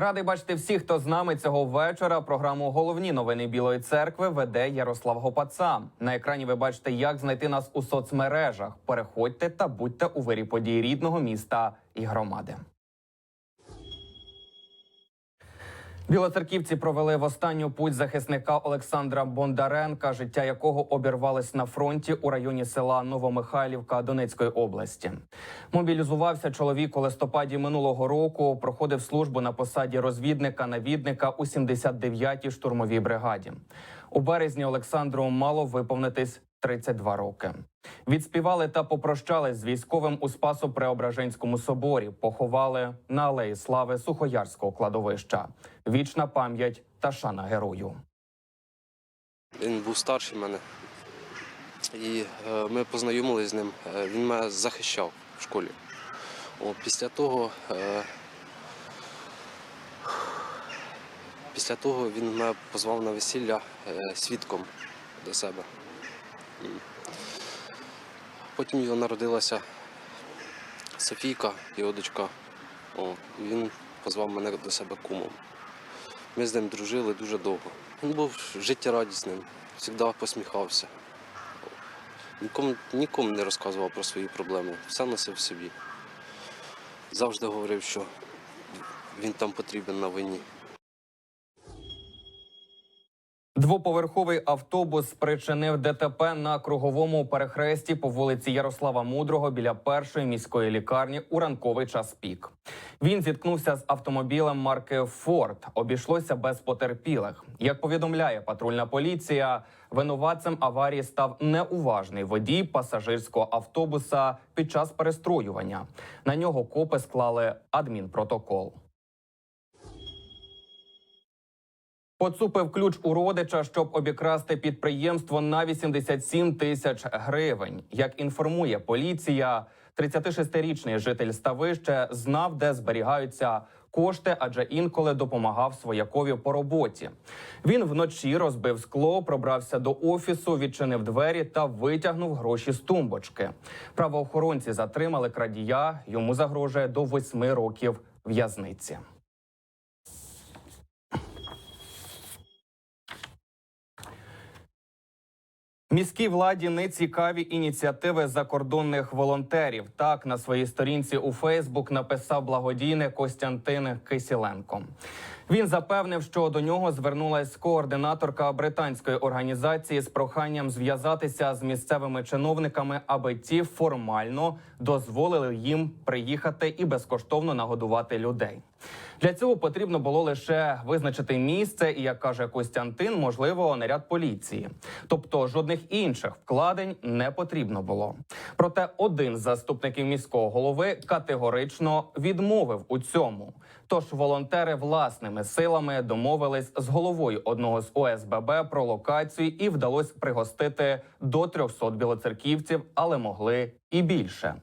Радий бачити всіх, хто з нами цього вечора. Програму Головні новини Білої церкви веде Ярослав Гопаца. На екрані ви бачите, як знайти нас у соцмережах. Переходьте та будьте у вирі подій рідного міста і громади. Білоцерківці провели в останню путь захисника Олександра Бондаренка, життя якого обірвалось на фронті у районі села Новомихайлівка Донецької області. Мобілізувався чоловік у листопаді минулого року. Проходив службу на посаді розвідника-навідника у 79-й штурмовій бригаді. У березні Олександру мало виповнитись 32 роки. Відспівали та попрощались з військовим у Спасо-Преображенському соборі. Поховали на алеї слави Сухоярського кладовища. Вічна пам'ять та шана герою. Він був старший мене. І е, ми познайомилися з ним. Е, Він мене захищав в школі. О, після того. Е, після того він мене позвав на весілля свідком до себе. Потім його народилася Софійка, його дочка. О, він позвав мене до себе кумом. Ми з ним дружили дуже довго. Він був життєрадісним, завжди посміхався. Нікому, нікому не розказував про свої проблеми, все носив собі. Завжди говорив, що він там потрібен на війні. Двоповерховий автобус спричинив ДТП на круговому перехресті по вулиці Ярослава Мудрого біля першої міської лікарні у ранковий час пік. Він зіткнувся з автомобілем марки Форд. Обійшлося без потерпілих. Як повідомляє патрульна поліція, винуватцем аварії став неуважний водій пасажирського автобуса під час перестроювання. На нього копи склали адмінпротокол. Поцупив ключ у родича, щоб обікрасти підприємство на 87 тисяч гривень. Як інформує поліція, 36-річний житель ставища знав, де зберігаються кошти, адже інколи допомагав своякові по роботі. Він вночі розбив скло, пробрався до офісу, відчинив двері та витягнув гроші з тумбочки. Правоохоронці затримали крадія. Йому загрожує до восьми років в'язниці. Міській владі не цікаві ініціативи закордонних волонтерів. Так на своїй сторінці у Фейсбук написав благодійник Костянтин Кисіленко. Він запевнив, що до нього звернулась координаторка британської організації з проханням зв'язатися з місцевими чиновниками, аби ті формально дозволили їм приїхати і безкоштовно нагодувати людей. Для цього потрібно було лише визначити місце, і як каже Костянтин, можливо, наряд поліції. Тобто жодних інших вкладень не потрібно було. Проте один з заступників міського голови категорично відмовив у цьому. Тож волонтери власними силами домовились з головою одного з ОСББ про локацію і вдалося пригостити до 300 білоцерківців, але могли і більше.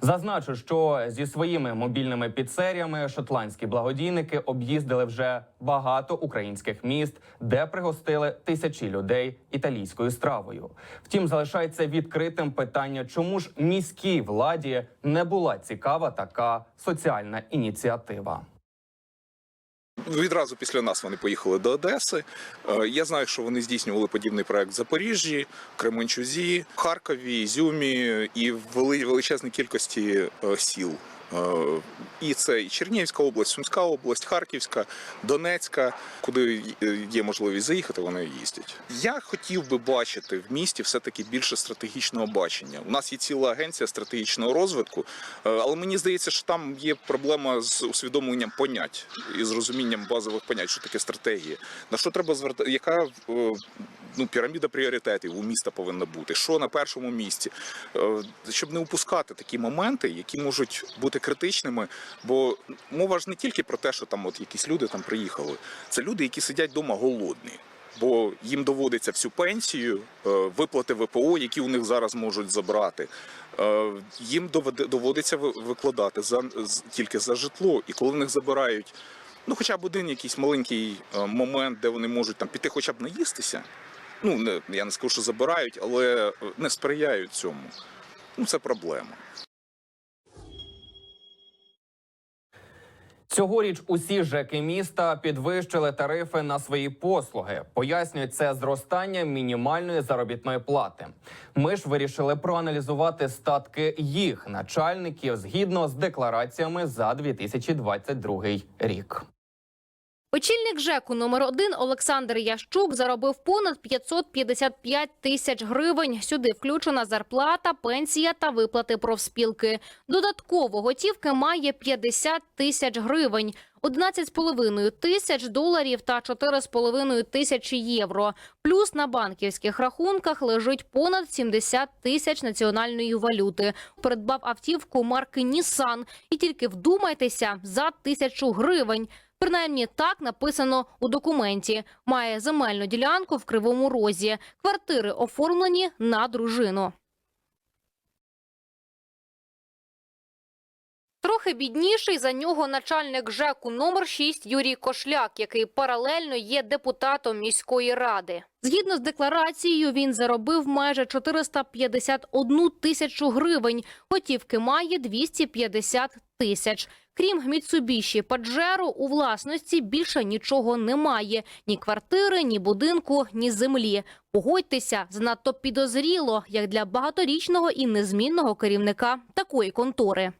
Зазначу, що зі своїми мобільними піцеріями шотландські благодійники об'їздили вже багато українських міст, де пригостили тисячі людей італійською стравою. Втім, залишається відкритим питання, чому ж міській владі не була цікава така соціальна ініціатива. Відразу після нас вони поїхали до Одеси. Е, Я знаю, що вони здійснювали подібний проект в Запоріжжі, Кременчузі, Харкові, Ізюмі і в величезній кількості е, сіл. І це і Чернігівська область, Сумська область, Харківська, Донецька, куди є можливість заїхати, вони їздять. Я хотів би бачити в місті все-таки більше стратегічного бачення. У нас є ціла агенція стратегічного розвитку, е, але мені здається, що там є проблема з усвідомленням понять і з розумінням базових понять, що таке стратегія. На що треба звертати, яка е, ну, піраміда пріоритетів у міста повинна бути, що на першому місці, Е, щоб не упускати такі моменти, які можуть бути критичними. Бо мова ж не тільки про те, що там от якісь люди там приїхали, це люди, які сидять вдома голодні. Бо їм доводиться всю пенсію, е, виплати ВПО, які у них зараз можуть забрати. е, Їм доводиться ви- викладати за тільки за житло. І коли в них забирають, ну хоча б один якийсь маленький момент, де вони можуть там піти, хоча б наїстися. Ну не я не скажу, що забирають, але е, не сприяють цьому. Ну це проблема. Цьогоріч усі ЖЕКи міста підвищили тарифи на свої послуги. Пояснюють це зростання мінімальної заробітної плати. Ми ж вирішили проаналізувати статки їх начальників згідно з деклараціями за 2022 рік. Очільник ЖЕКу номер 1 Олександр Ящук заробив понад 555 тисяч гривень. Сюди включена зарплата, пенсія та виплати профспілки. Додатково готівки має 50 тисяч гривень, 11,5 тисяч доларів та 4,5 тисячі євро. Плюс на банківських рахунках лежить понад 70 тисяч національної валюти. Придбав автівку марки Нісан і тільки вдумайтеся за тисячу гривень. Принаймні так написано у документі. Має земельну ділянку в Кривому Розі. Квартири оформлені на дружину. Трохи бідніший за нього начальник ЖЕКу номер 6 Юрій Кошляк, який паралельно є депутатом міської ради. Згідно з декларацією, він заробив майже 451 тисячу гривень. Готівки має 250 тисяч. Крім Міцубіші Паджеро, у власності більше нічого немає: ні квартири, ні будинку, ні землі. Погодьтеся, занадто підозріло, як для багаторічного і незмінного керівника такої контори.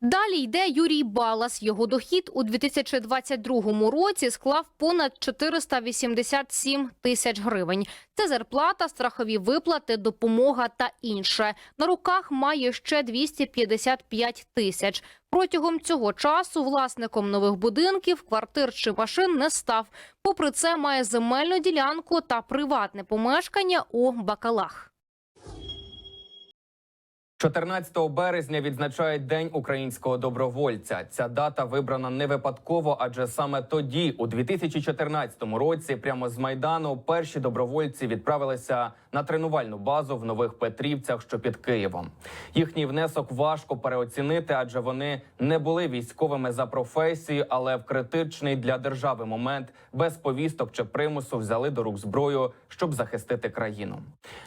Далі йде Юрій Балас. Його дохід у 2022 році склав понад 487 тисяч гривень. Це зарплата, страхові виплати, допомога та інше. На руках має ще 255 тисяч. Протягом цього часу власником нових будинків, квартир чи машин не став. Попри це, має земельну ділянку та приватне помешкання у Бакалах. 14 березня відзначають День українського добровольця. Ця дата вибрана не випадково, адже саме тоді, у 2014 році, прямо з майдану, перші добровольці відправилися на тренувальну базу в нових Петрівцях, що під Києвом. Їхній внесок важко переоцінити, адже вони не були військовими за професією, але в критичний для держави момент без повісток чи примусу взяли до рук зброю, щоб захистити країну.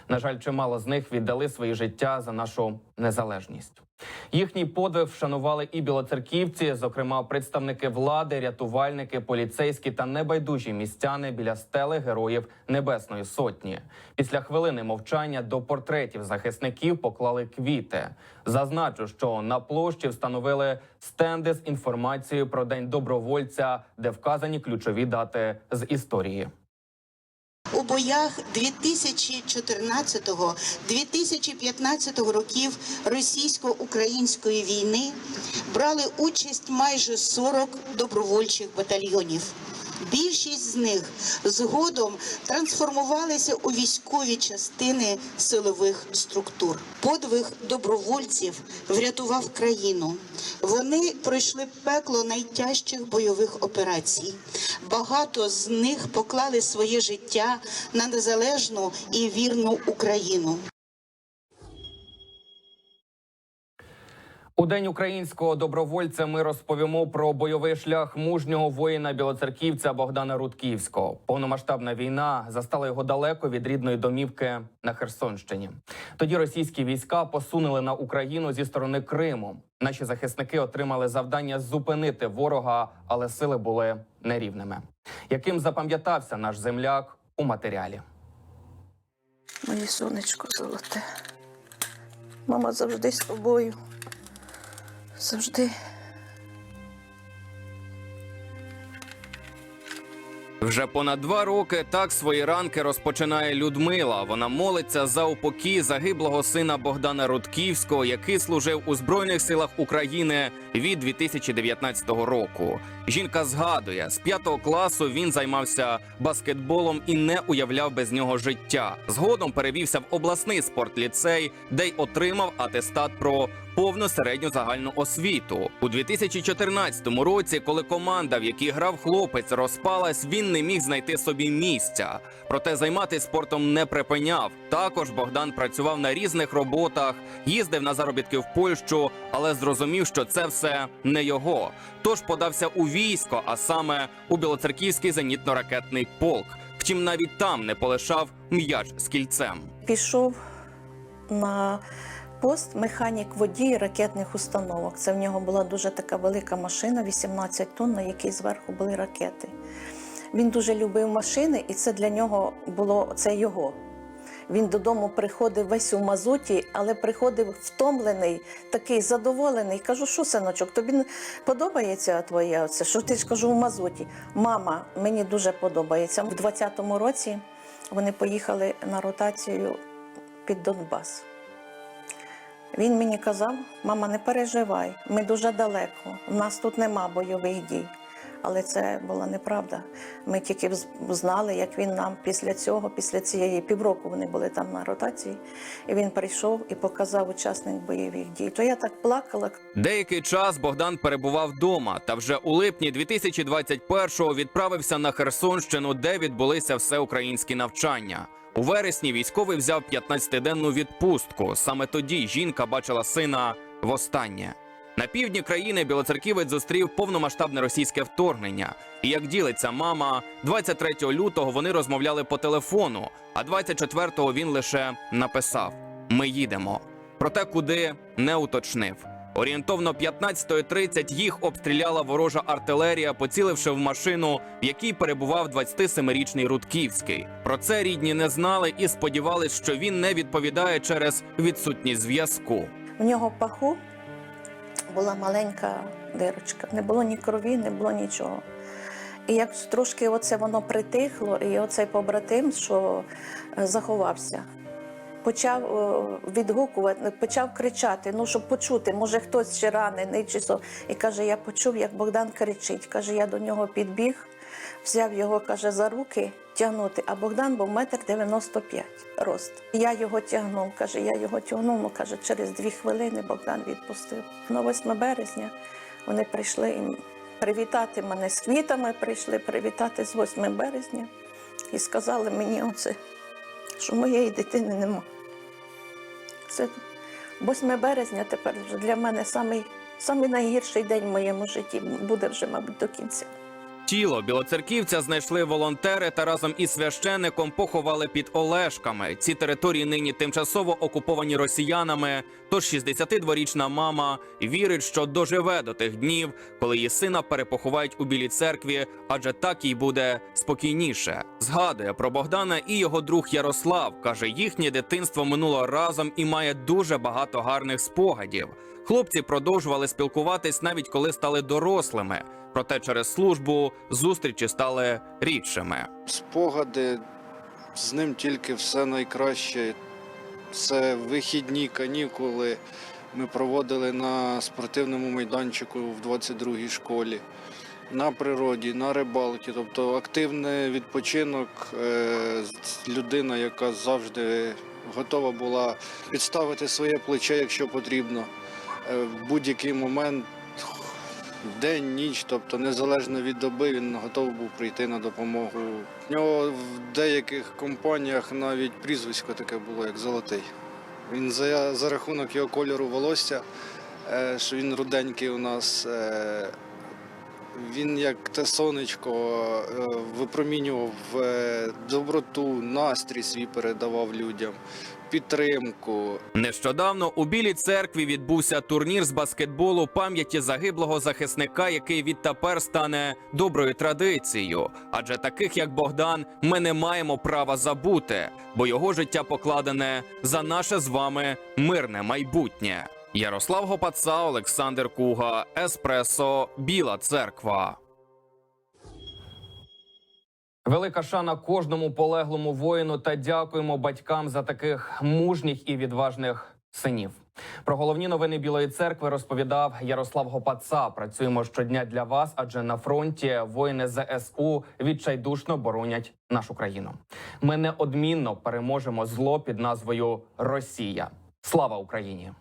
На жаль, чимало з них віддали свої життя за нашу незалежність. Їхній подвиг вшанували і білоцерківці, зокрема представники влади, рятувальники, поліцейські та небайдужі містяни біля стели героїв Небесної Сотні. Після хвилини мовчання до портретів захисників поклали квіти. Зазначу, що на площі встановили стенди з інформацією про день добровольця, де вказані ключові дати з історії. У боях 2014-2015 років російсько-української війни брали участь майже 40 добровольчих батальйонів. Більшість з них згодом трансформувалися у військові частини силових структур. Подвиг добровольців врятував країну. Вони пройшли пекло найтяжчих бойових операцій. Багато з них поклали своє життя на незалежну і вірну Україну. У день українського добровольця ми розповімо про бойовий шлях мужнього воїна білоцерківця Богдана Рудківського. Повномасштабна війна застала його далеко від рідної домівки на Херсонщині. Тоді російські війська посунули на Україну зі сторони Криму. Наші захисники отримали завдання зупинити ворога, але сили були нерівними. Яким запам'ятався наш земляк у матеріалі? Моє сонечко золоте. Мама завжди з тобою. Завжди. Вже понад два роки так свої ранки розпочинає Людмила. Вона молиться за упокій загиблого сина Богдана Рудківського, який служив у збройних силах України від 2019 року. Жінка згадує, з п'ятого класу він займався баскетболом і не уявляв без нього життя. Згодом перевівся в обласний спортліцей, де й отримав атестат про повну середню загальну освіту. У 2014 році, коли команда, в якій грав хлопець, розпалась, він не міг знайти собі місця. Проте займатися спортом не припиняв. Також Богдан працював на різних роботах, їздив на заробітки в Польщу, але зрозумів, що це все не його. Тож подався у військо, а саме у Білоцерківський зенітно-ракетний полк. Втім, навіть там не полишав м'яч з кільцем. Пішов на Пост механік водій ракетних установок. Це в нього була дуже така велика машина, 18 тонн, на якій зверху були ракети. Він дуже любив машини, і це для нього було це його. Він додому приходив весь у мазуті, але приходив втомлений, такий задоволений. Кажу, що синочок, тобі подобається твоє оце? Що ти ж кажу в мазуті? Мама, мені дуже подобається. В 20-му році вони поїхали на ротацію під Донбас. Він мені казав: мама, не переживай, ми дуже далеко. У нас тут нема бойових дій. Але це була неправда. Ми тільки знали, як він нам після цього, після цієї півроку вони були там на ротації, і він прийшов і показав учасник бойових дій. То я так плакала, Деякий час Богдан перебував вдома, та вже у липні 2021-го відправився на Херсонщину, де відбулися всеукраїнські навчання. У вересні військовий взяв 15-денну відпустку. Саме тоді жінка бачила сина востаннє. На півдні країни білоцерківець зустрів повномасштабне російське вторгнення. І як ділиться мама, 23 лютого вони розмовляли по телефону, а 24-го він лише написав: Ми їдемо. Проте куди не уточнив. Орієнтовно 15.30 їх обстріляла ворожа артилерія, поціливши в машину, в якій перебував 27-річний Рудківський. Про це рідні не знали і сподівались, що він не відповідає через відсутність зв'язку. в нього в паху була маленька дирочка. Не було ні крові, не було нічого. І як трошки оце воно притихло, і оцей побратим, що заховався, почав е, відгукувати, почав кричати, ну щоб почути, може хтось ще ранений чи що. І каже, я почув, як Богдан кричить. Каже, я до нього підбіг, взяв його, каже, за руки тягнути. А Богдан був метр дев'яносто п'ять рост. Я його тягнув, каже, я його тягнув, ну каже, через дві хвилини Богдан відпустив. На 8 березня вони прийшли і привітати мене з квітами, прийшли привітати з 8 березня і сказали мені оце, що моєї дитини нема. Це 8 березня тепер для мене самий, самий найгірший день в моєму житті буде вже, мабуть, до кінця. Тіло білоцерківця знайшли волонтери та разом із священником поховали під Олешками. Ці території нині тимчасово окуповані росіянами. Тож 62-річна мама вірить, що доживе до тих днів, коли її сина перепоховають у білій церкві, адже так їй буде спокійніше. Згадує про Богдана і його друг Ярослав. каже, їхнє дитинство минуло разом і має дуже багато гарних спогадів. Хлопці продовжували спілкуватись навіть коли стали дорослими. Проте через службу зустрічі стали рідшими. спогади з ним тільки все найкраще. Це вихідні канікули. Ми проводили на спортивному майданчику в 22-й школі, на природі, на рибалці. Тобто активний відпочинок, е, людина, яка завжди готова була підставити своє плече, якщо потрібно. Е, В будь-який момент, день, ніч, тобто незалежно від доби, він готовий був прийти на допомогу. У нього в деяких компаніях навіть прізвисько таке було, як золотий. Він за, за рахунок його кольору волосся, е, що він руденький у нас. Він як те сонечко е, випромінював е, доброту, настрій свій передавав людям, підтримку. Нещодавно у Білій церкві відбувся турнір з баскетболу пам'яті загиблого захисника, який відтепер стане доброю традицією. Адже таких як Богдан ми не маємо права забути, бо його життя покладене за наше з вами мирне майбутнє. Ярослав Гопаца, Олександр Куга, Еспресо, Біла Церква. Велика шана кожному полеглому воїну та дякуємо батькам за таких мужніх і відважних синів. Про головні новини Білої церкви розповідав Ярослав Гопаца. Працюємо щодня для вас, адже на фронті воїни ЗСУ відчайдушно боронять нашу країну. Ми неодмінно переможемо зло під назвою Росія. Слава Україні!